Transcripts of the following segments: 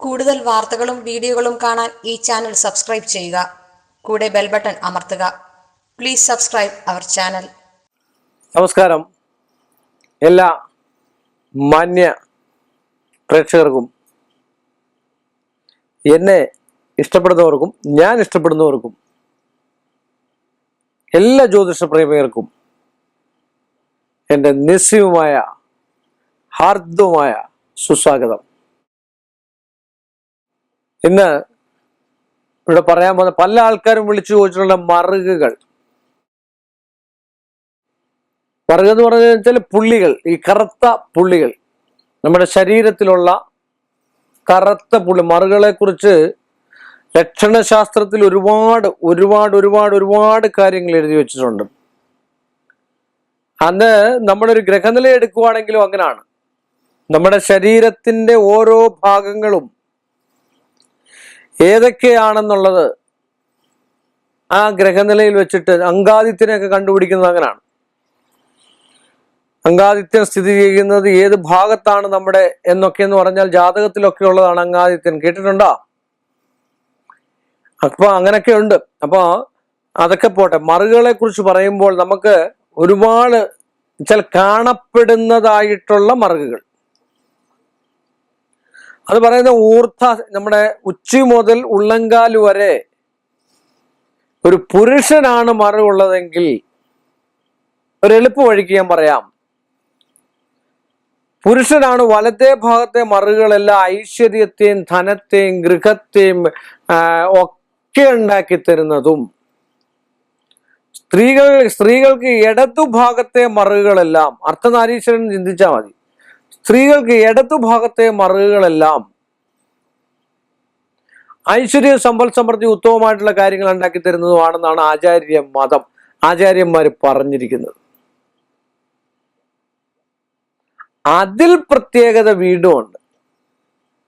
കൂടുതൽ വാർത്തകളും വീഡിയോകളും കാണാൻ ഈ ചാനൽ സബ്സ്ക്രൈബ് ചെയ്യുക. കൂടെ ബെൽ ബട്ടൺ അമർത്തുക. Please subscribe our channel. നമസ്കാരം. എല്ലാ മാന്യ പ്രേക്ഷകർക്കും എന്നെ ഇഷ്ടപ്പെടുന്നവർക്കും ഞാൻ ഇഷ്ടപ്പെടുന്നവർക്കും എല്ലാ ജ്യോതിഷ പ്രേമികർക്കും എന്റെ നിസ്സീയമായ ഹാർദവുമായ സുസ്വാഗതം. ഇന്ന് ഇവിടെ പറയാൻ പോകുന്ന പല ആൾക്കാരും വിളിച്ചു ചോദിച്ചിട്ടുള്ള മറുകുകൾ. മറുക എന്ന് പറഞ്ഞു വെച്ചാൽ പുള്ളികൾ ഈ കറുത്ത പുള്ളികൾ. നമ്മുടെ ശരീരത്തിലുള്ള കറുത്ത പുള്ളി മറുകളെ കുറിച്ച് ലക്ഷണശാസ്ത്രത്തിൽ ഒരുപാട് ഒരുപാട് ഒരുപാട് ഒരുപാട് കാര്യങ്ങൾ എഴുതി വെച്ചിട്ടുണ്ട്. അന്ന് നമ്മുടെ ഒരു ഗ്രഹനില എടുക്കുവാണെങ്കിലും അങ്ങനെയാണ് നമ്മുടെ ശരീരത്തിന്റെ ഓരോ ഭാഗങ്ങളും ഏതൊക്കെയാണെന്നുള്ളത് ആ ഗ്രഹനിലയിൽ വെച്ചിട്ട് അങ്കാദിത്യനെയൊക്കെ കണ്ടുപിടിക്കുന്നത് അങ്ങനെയാണ്. അങ്കാദിത്യൻ സ്ഥിതി ചെയ്യുന്നത് ഏത് ഭാഗത്താണ് നമ്മുടെ എന്നൊക്കെ എന്ന് പറഞ്ഞാൽ ജാതകത്തിലൊക്കെ ഉള്ളതാണ് അങ്കാദിത്യൻ. കേട്ടിട്ടുണ്ടോ? അപ്പൊ അങ്ങനെയൊക്കെ ഉണ്ട്. അപ്പൊ അതൊക്കെ പോട്ടെ. മറുകളെ കുറിച്ച് പറയുമ്പോൾ നമുക്ക് ഒരുപാട് ചില കാണപ്പെടുന്നതായിട്ടുള്ള മറുകുകൾ. അത് പറയുന്ന ഊർധ നമ്മുടെ ഉച്ചി മുതൽ ഉള്ളങ്കാൽ വരെ ഒരു പുരുഷനാണ് മറിവുള്ളതെങ്കിൽ ഒരു എളുപ്പ വഴിക്ക് ഞാൻ പറയാം. പുരുഷനാണ് വലത്തെ ഭാഗത്തെ മറുകളെല്ലാം ഐശ്വര്യത്തെയും ധനത്തെയും ഗൃഹത്തെയും ഒക്കെ ഉണ്ടാക്കി തരുന്നതും സ്ത്രീകൾ സ്ത്രീകൾക്ക് ഇടതു ഭാഗത്തെ മറുകളെല്ലാം അർത്ഥനാരീശ്വരൻ ചിന്തിച്ചാൽ മതി. സ്ത്രീകൾക്ക് ഇടതുഭാഗത്തെ മറുകളെല്ലാം ഐശ്വര്യ സമ്പൽ സമൃദ്ധി ഉത്തമമായിട്ടുള്ള കാര്യങ്ങൾ ഉണ്ടാക്കി തരുന്നതുമാണെന്നാണ് ആചാര്യ മതം. ആചാര്യന്മാർ പറഞ്ഞിരിക്കുന്നത്. അതിൽ പ്രത്യേകത വീണ്ടും ഉണ്ട്.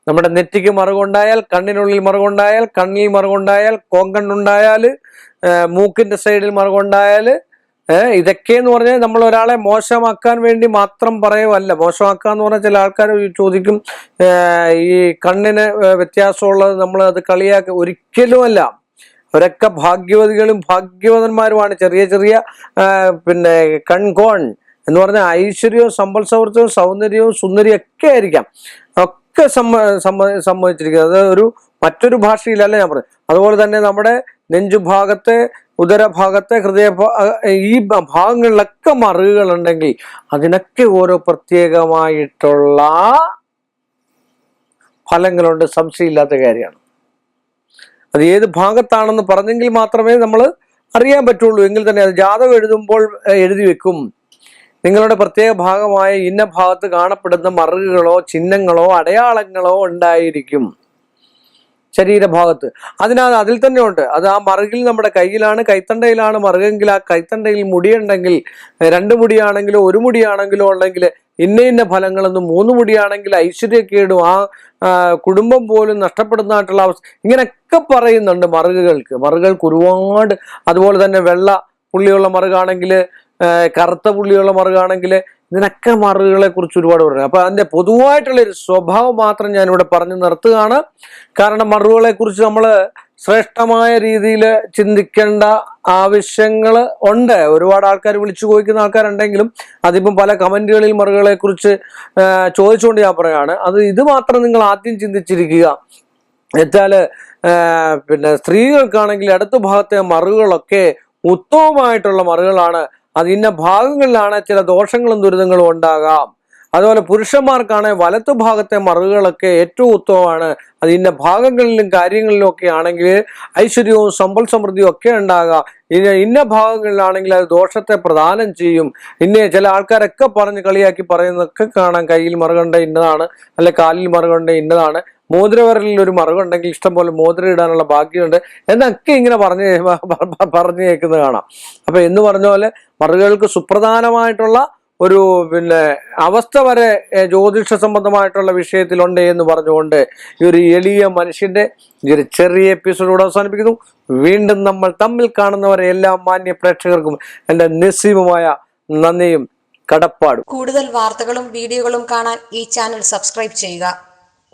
നമ്മുടെ നെറ്റിക്ക് മറുകുണ്ടായാൽ കണ്ണിനുള്ളിൽ മറുകുണ്ടായാൽ കണ്ണിൽ മറുകുണ്ടായാൽ കോങ്കണ്ണുണ്ടായാൽ മൂക്കിന്റെ സൈഡിൽ മറുകുണ്ടായാൽ ഏഹ് ഇതൊക്കെ എന്ന് പറഞ്ഞാൽ നമ്മൾ ഒരാളെ മോശമാക്കാൻ വേണ്ടി മാത്രം പറയുമല്ല മോശമാക്കുക എന്ന് പറഞ്ഞാൽ ചില ആൾക്കാർ ചോദിക്കും ഈ കണ്ണിന് വ്യത്യാസമുള്ളത് നമ്മൾ അത് കളിയാക്കി. ഒരിക്കലുമല്ല. ഒരൊക്കെ ഭാഗ്യവതികളും ഭാഗ്യവതന്മാരുമാണ്. ചെറിയ ചെറിയ പിന്നെ കൺകോൺ എന്ന് പറഞ്ഞാൽ ഐശ്വര്യവും സമ്പൽ സമൃദ്ധവും സൗന്ദര്യവും സുന്ദരിയും ഒക്കെ ആയിരിക്കാം. ഒക്കെ സമ്മ സമ്മതിച്ചിരിക്കുന്നത്. അത് ഒരു മറ്റൊരു ഭാഷയിലല്ല ഞാൻ പറയുന്നത് അതുപോലെ തന്നെ നമ്മുടെ നെഞ്ചുഭാഗത്തെ ഉദരഭാഗത്തെ ഹൃദയ ഈ ഭാഗങ്ങളിലൊക്കെ ഭാഗങ്ങളിലൊക്കെ മറുകളുണ്ടെങ്കിൽ അതിനൊക്കെ ഓരോ പ്രത്യേകമായിട്ടുള്ള ഫലങ്ങളുണ്ട് സംശയമില്ലാത്ത കാര്യമാണ്. അത് ഏത് ഭാഗത്താണെന്ന് പറഞ്ഞെങ്കിൽ മാത്രമേ നമ്മൾ അറിയാൻ പറ്റുള്ളൂ. എങ്കിൽ തന്നെ അത് ജാതകം എഴുതുമ്പോൾ എഴുതി വെക്കും. നിങ്ങളുടെ പ്രത്യേക ഭാഗമായ ഇന്ന ഭാഗത്ത് കാണപ്പെടുന്ന മറുകുകളോ ചിഹ്നങ്ങളോ അടയാളങ്ങളോ ഉണ്ടായിരിക്കും. ശരീരഭാഗത്ത്. അതിനാൽ അതിൽ തന്നെ ഉണ്ട്. അത് ആ മറുകിൽ നമ്മുടെ കയ്യിലാണ് കൈത്തണ്ടയിലാണ് മറുകെങ്കിൽ ആ കൈത്തണ്ടയിൽ മുടിയുണ്ടെങ്കിൽ രണ്ട് മുടിയാണെങ്കിലോ ഒരു മുടിയാണെങ്കിലോ ഉണ്ടെങ്കിൽ ഇന്ന ഇന്ന ഫലങ്ങളെന്നും മൂന്ന് മുടിയാണെങ്കിൽ ഐശ്വര്യക്കേടും ആ, കുടുംബം പോലും നഷ്ടപ്പെടുന്നതായിട്ടുള്ള അവസ്ഥ. ഇങ്ങനെയൊക്കെ പറയുന്നുണ്ട് മറുകുകൾക്ക്. മറുകൾക്ക് ഒരുപാട് അതുപോലെ തന്നെ വെള്ള പുള്ളിയുള്ള മറുകാണെങ്കിൽ കറുത്ത പുള്ളിയുള്ള മറുകാണെങ്കിൽ ഇതിനൊക്കെ മറുകളെ കുറിച്ച് ഒരുപാട് പറഞ്ഞു അപ്പൊ അതിന്റെ പൊതുവായിട്ടുള്ള ഒരു സ്വഭാവം മാത്രം ഞാനിവിടെ പറഞ്ഞു നിർത്തുകയാണ്. കാരണം മറുകളെ കുറിച്ച് നമ്മൾ ശ്രേഷ്ഠമായ രീതിയിൽ ചിന്തിക്കേണ്ട ആവശ്യങ്ങൾ ഉണ്ട്. ഒരുപാട് ആൾക്കാർ വിളിച്ചു ചോദിക്കുന്ന ആൾക്കാരുണ്ടെങ്കിലും അതിപ്പം പല കമന്റുകളിൽ മറുകളെ കുറിച്ച് ചോദിച്ചുകൊണ്ട് ഞാൻ പറയാണ് അത് ഇത് മാത്രം നിങ്ങൾ ആദ്യം ചിന്തിച്ചിരിക്കുക. എന്നുവെച്ചാൽ പിന്നെ സ്ത്രീകൾക്കാണെങ്കിൽ അടുത്ത ഭാഗത്തെ മറുകളൊക്കെ ഉത്തമമായിട്ടുള്ള മറുകളാണ് അത് ഇന്ന ഭാഗങ്ങളിലാണ് ചില ദോഷങ്ങളും ദുരിതങ്ങളും ഉണ്ടാകാം. അതുപോലെ പുരുഷന്മാർക്കാണ് വലത്തു ഭാഗത്തെ മറുകളൊക്കെ ഏറ്റവും ഉത്തമമാണ്. അത് ഇന്ന ഭാഗങ്ങളിലും കാര്യങ്ങളിലും ഒക്കെ ആണെങ്കിൽ ഐശ്വര്യവും സമ്പൽ സമൃദ്ധിയും ഒക്കെ ഉണ്ടാകാം. ഇന്ന ഇന്ന ഭാഗങ്ങളിലാണെങ്കിൽ അത് ദോഷത്തെ പ്രദാനം ചെയ്യും. ഇന്ന ചില ആൾക്കാരൊക്കെ പറഞ്ഞ് കളിയാക്കി പറയുന്നതൊക്കെ കാണാൻ കയ്യിൽ മറുകണ്ട ഇന്നതാണ് അല്ലെ കാലിൽ മറുകണ്ട ഇന്നതാണ്. മോതിരവരലിൽ ഒരു മറുകുണ്ടെങ്കിൽ ഇഷ്ടം പോലെ മോതിരം ഇടാനുള്ള ഭാഗ്യമുണ്ട്. എന്നൊക്കെ ഇങ്ങനെ പറഞ്ഞ് പറഞ്ഞു കേൾക്കുന്നത് കാണാം. അപ്പൊ എന്ന് പറഞ്ഞ പോലെ മറുകൾക്ക് സുപ്രധാനമായിട്ടുള്ള ഒരു പിന്നെ അവസ്ഥ വരെ ജ്യോതിഷ സംബന്ധമായിട്ടുള്ള വിഷയത്തിലുണ്ട് എന്ന് പറഞ്ഞുകൊണ്ട് ഈ ഒരു എളിയ മനുഷ്യന്റെ ഈ ഒരു ചെറിയ എപ്പിസോഡ് അവസാനിപ്പിക്കുന്നു. വീണ്ടും നമ്മൾ തമ്മിൽ കാണുന്നവരെ എല്ലാ മാന്യ പ്രേക്ഷകർക്കും എന്റെ നിസ്സീമമായ നന്ദിയും കടപ്പാടും. കൂടുതൽ വാർത്തകളും വീഡിയോകളും കാണാൻ ഈ ചാനൽ സബ്സ്ക്രൈബ് ചെയ്യുക.